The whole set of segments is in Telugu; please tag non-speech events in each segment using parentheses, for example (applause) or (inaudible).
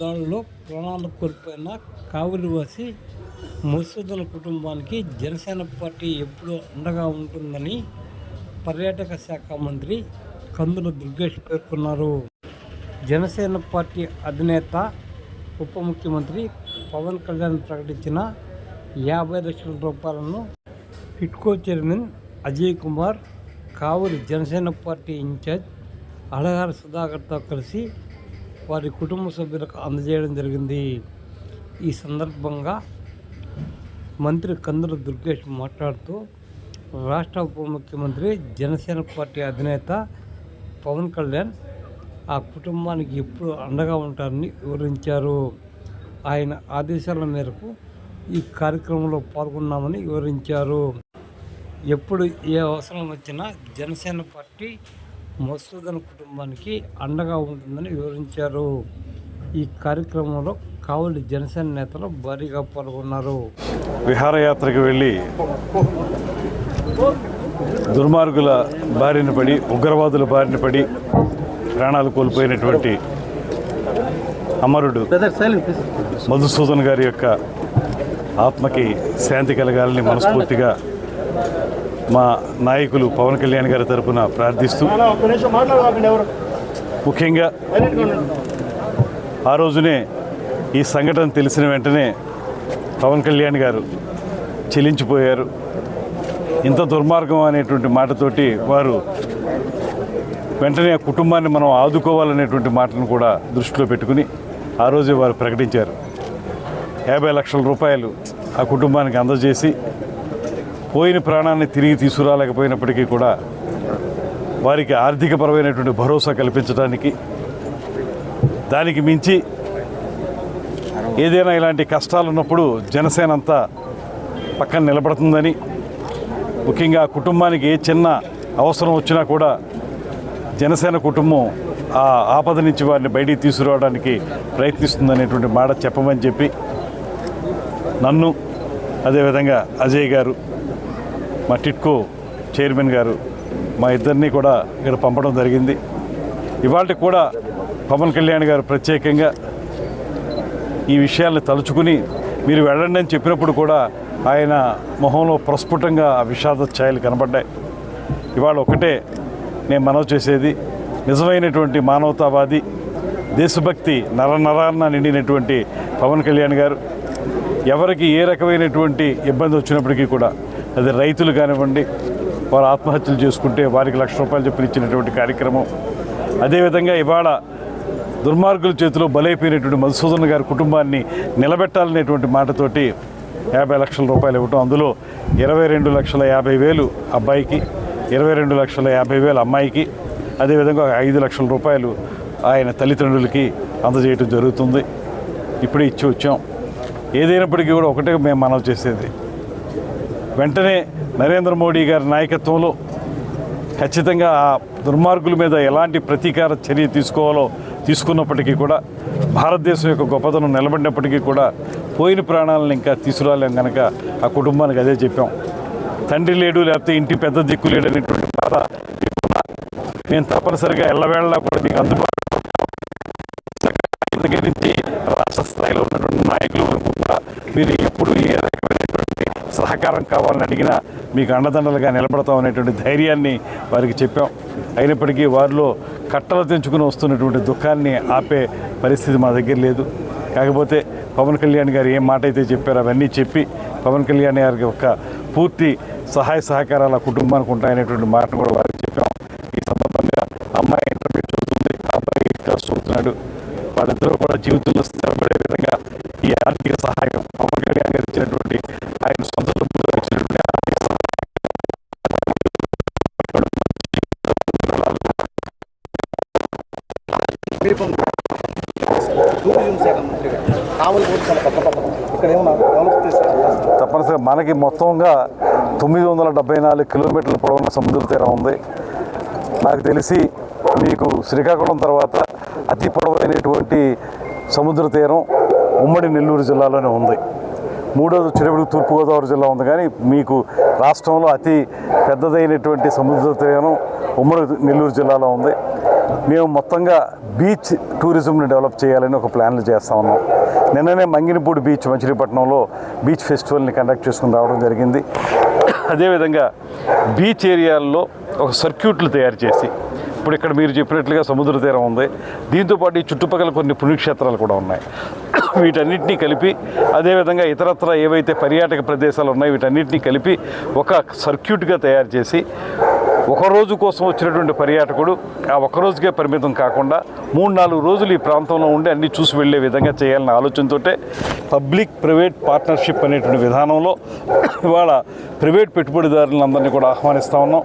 దాడుల్లో ప్రాణాలు కోల్పోయిన కావులివాసి మసూదుల కుటుంబానికి జనసేన పార్టీ ఎప్పుడూ అండగా ఉంటుందని పర్యాటక శాఖ మంత్రి కందుల దుర్గేష్ పేర్కొన్నారు. జనసేన పార్టీ అధినేత ఉప ముఖ్యమంత్రి పవన్ కళ్యాణ్ ప్రకటించిన యాభై లక్షల రూపాయలను హిట్కో chairman Ajay Kumar Kavali Janasena party in charge Adagari సుధాకర్తో కలిసి వారి కుటుంబ సభ్యులకు అందజేయడం జరిగింది. ఈ సందర్భంగా మంత్రి కందుల దుర్గేష్ మాట్లాడుతూ రాష్ట్ర ఉప ముఖ్యమంత్రి జనసేన పార్టీ అధినేత పవన్ కళ్యాణ్ ఆ కుటుంబానికి ఎప్పుడు అండగా ఉంటారని వివరించారు. ఆయన ఆదేశాల మేరకు ఈ కార్యక్రమంలో పాల్గొన్నామని వివరించారు. ఎప్పుడు ఏ అవసరం వచ్చినా జనసేన పార్టీ మసూదన్ కుటుంబానికి అండగా ఉంటుందని వివరించారు. ఈ కార్యక్రమంలో కావలి జనసేన నేతలు భారీగా పాల్గొన్నారు. విహారయాత్రకు వెళ్ళి దుర్మార్గుల బారిన పడి ఉగ్రవాదుల బారిన పడి ప్రాణాలు కోల్పోయినటువంటి అమరుడు మధుసూదన్ గారి యొక్క ఆత్మకి శాంతి కలగాలని మనస్ఫూర్తిగా మా నాయకులు పవన్ కళ్యాణ్ గారి తరపున ప్రార్థిస్తూ ముఖ్యంగా ఆ రోజునే ఈ సంఘటన తెలిసిన వెంటనే పవన్ కళ్యాణ్ గారు చెలించిపోయారు. ఇంత దుర్మార్గం అనేటువంటి మాటతోటి వారు వెంటనే ఆ కుటుంబాన్ని మనం ఆదుకోవాలనేటువంటి మాటను కూడా దృష్టిలో పెట్టుకుని ఆ రోజే వారు ప్రకటించారు. యాభై లక్షల రూపాయలు ఆ కుటుంబానికి అందజేసి పోయిన ప్రాణాన్ని తిరిగి తీసుకురాలేకపోయినప్పటికీ కూడా వారికి ఆర్థికపరమైనటువంటి భరోసా కల్పించడానికి దానికి మించి ఏదైనా ఇలాంటి కష్టాలు ఉన్నప్పుడు జనసేన అంతా పక్కన నిలబడుతుందని ముఖ్యంగా కుటుంబానికి ఏ చిన్న అవసరం వచ్చినా కూడా జనసేన కుటుంబం ఆ ఆపద నుంచి వారిని బయటికి తీసుకురావడానికి ప్రయత్నిస్తుందనేటువంటి మాట చెప్పమని చెప్పి నన్ను అదేవిధంగా అజయ్ గారు మా టిట్కో చైర్మన్ గారు మా ఇద్దరిని కూడా ఇక్కడ పంపడం జరిగింది. ఇవాళ కూడా పవన్ కళ్యాణ్ గారు ప్రత్యేకంగా ఈ విషయాలను తలుచుకుని మీరు వెళ్ళండి అని చెప్పినప్పుడు కూడా ఆయన మొహంలో ప్రస్ఫుటంగా ఆ విషాద ఛాయలు కనబడ్డాయి. ఇవాళ ఒకటే నేను మనవి చేసేది నిజమైనటువంటి మానవతావాది దేశభక్తి నర నరాన్న నిండినటువంటి పవన్ కళ్యాణ్ గారు ఎవరికి ఏ రకమైనటువంటి ఇబ్బంది వచ్చినప్పటికీ కూడా అది రైతులు కానివ్వండి వారు ఆత్మహత్యలు చేసుకుంటే వారికి లక్ష రూపాయలు చెప్పిన ఇచ్చినటువంటి కార్యక్రమం. అదేవిధంగా ఇవాళ దుర్మార్గుల చేతిలో బలైపోయినటువంటి మధుసూదన్ గారి కుటుంబాన్ని నిలబెట్టాలనేటువంటి మాటతోటి యాభై లక్షల రూపాయలు ఇవ్వటం. అందులో ఇరవై రెండు లక్షల యాభై వేలు అబ్బాయికి ఇరవై రెండు లక్షల యాభై వేలు అమ్మాయికి అదేవిధంగా ఒక ఐదు లక్షల రూపాయలు ఆయన తల్లిదండ్రులకి అందజేయటం జరుగుతుంది. ఇప్పుడే ఇచ్చి వచ్చాం. ఏదైనప్పటికీ కూడా ఒకటే మేము మనవి చేసేది. వెంటనే నరేంద్ర మోడీ గారి నాయకత్వంలో ఖచ్చితంగా ఆ దుర్మార్గుల మీద ఎలాంటి ప్రతీకార చర్య తీసుకోవాలో తీసుకున్నప్పటికీ కూడా భారతదేశం యొక్క గొప్పతనం నిలబడినప్పటికీ కూడా పోయిన ప్రాణాలను ఇంకా తీసుకురాలేం కనుక ఆ కుటుంబానికి అదే చెప్పాం. తండ్రి లేడు లేకపోతే ఇంటి పెద్ద దిక్కు లేడు అనేటువంటి బాధ. మేము నేను తప్పనిసరిగా ఎల్లవేళలా కూడా మీకు అందుబాటులో సహకారం కావాలని అడిగినా మీకు అండదండలుగా నిలబడతాం అనేటువంటి ధైర్యాన్ని వారికి చెప్పాం. అయినప్పటికీ వారిలో కట్టలు తెంచుకుని వస్తున్నటువంటి దుఃఖాన్ని ఆపే పరిస్థితి మా దగ్గర లేదు. కాకపోతే పవన్ కళ్యాణ్ గారు ఏం మాట అయితే చెప్పారో అవన్నీ చెప్పి పవన్ కళ్యాణ్ గారికి ఒక పూర్తి సహాయ సహకారాలు ఆ కుటుంబానికి ఉంటాయనేటువంటి మాటను కూడా వారికి చెప్పాం. ఈ సందర్భంగా అమ్మాయి ఇంటర్మీడియట్ చదువుతుంది అబ్బాయి క్లాస్ చదువుతున్నాడు వాళ్ళిద్దరూ కూడా జీవితంలో స్థిరపడే విధంగా టూరిజం శాఖ కావలి ఇక్కడ ఏమన్నా డెవలప్ చేశారు. తప్పనిసరిగా మనకి మొత్తంగా తొమ్మిది వందల డెబ్బై నాలుగు కిలోమీటర్ల పొడవున సముద్ర తీరం ఉంది. నాకు తెలిసి మీకు శ్రీకాకుళం తర్వాత అతి పొడవైనటువంటి సముద్ర తీరం ఉమ్మడి నెల్లూరు జిల్లాలోనే ఉంది. మూడోది వచ్చేటప్పుడు తూర్పుగోదావరి జిల్లా ఉంది కానీ మీకు రాష్ట్రంలో అతి పెద్దదైనటువంటి సముద్ర తీరం ఉమ్మడి నెల్లూరు జిల్లాలో ఉంది. మేము మొత్తంగా బీచ్ టూరిజంని డెవలప్ చేయాలని ఒక ప్లాన్లు చేస్తా ఉన్నాం. నిన్ననే మంగినపూడి బీచ్ మచిలీపట్నంలో బీచ్ ఫెస్టివల్ని కండక్ట్ చేసుకుని రావడం జరిగింది. అదేవిధంగా బీచ్ ఏరియాల్లో ఒక సర్క్యూట్లు తయారు చేసి ఇప్పుడు ఇక్కడ మీరు చెప్పినట్లుగా సముద్ర తీరం ఉంది. దీంతోపాటు ఈ చుట్టుపక్కల కొన్ని పుణ్యక్షేత్రాలు కూడా ఉన్నాయి. (coughs) వీటన్నిటినీ కలిపి అదేవిధంగా ఇతరత్ర ఏవైతే పర్యాటక ప్రదేశాలు ఉన్నాయో వీటన్నిటినీ కలిపి ఒక సర్క్యూట్గా తయారు చేసి ఒకరోజు కోసం వచ్చినటువంటి పర్యాటకుడు ఆ ఒక్క రోజుకే పరిమితం కాకుండా మూడు నాలుగు రోజులు ఈ ప్రాంతంలో ఉండి అన్ని చూసి వెళ్ళే విధంగా చేయాలన్న ఆలోచనతోటే పబ్లిక్ ప్రైవేట్ పార్ట్నర్షిప్ అనేటువంటి విధానంలో ఇవాళ ప్రైవేట్ పెట్టుబడిదారులందరినీ కూడా ఆహ్వానిస్తూ ఉన్నాం.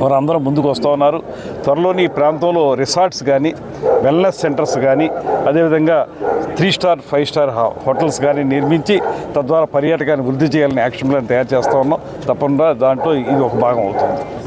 వారందరూ ముందుకు వస్తూ ఉన్నారు. త్వరలోని ఈ ప్రాంతంలో రిసార్ట్స్ కానీ వెల్నెస్ సెంటర్స్ కానీ అదేవిధంగా త్రీ స్టార్ ఫైవ్ స్టార్ హా- హోటల్స్ కానీ నిర్మించి తద్వారా పర్యాటకాన్ని వృద్ధి చేయాలని యాక్షన్ ప్లాన్ తయారు చేస్తూ ఉన్నాం. తప్పకుండా దాంట్లో ఇది ఒక భాగం అవుతుంది.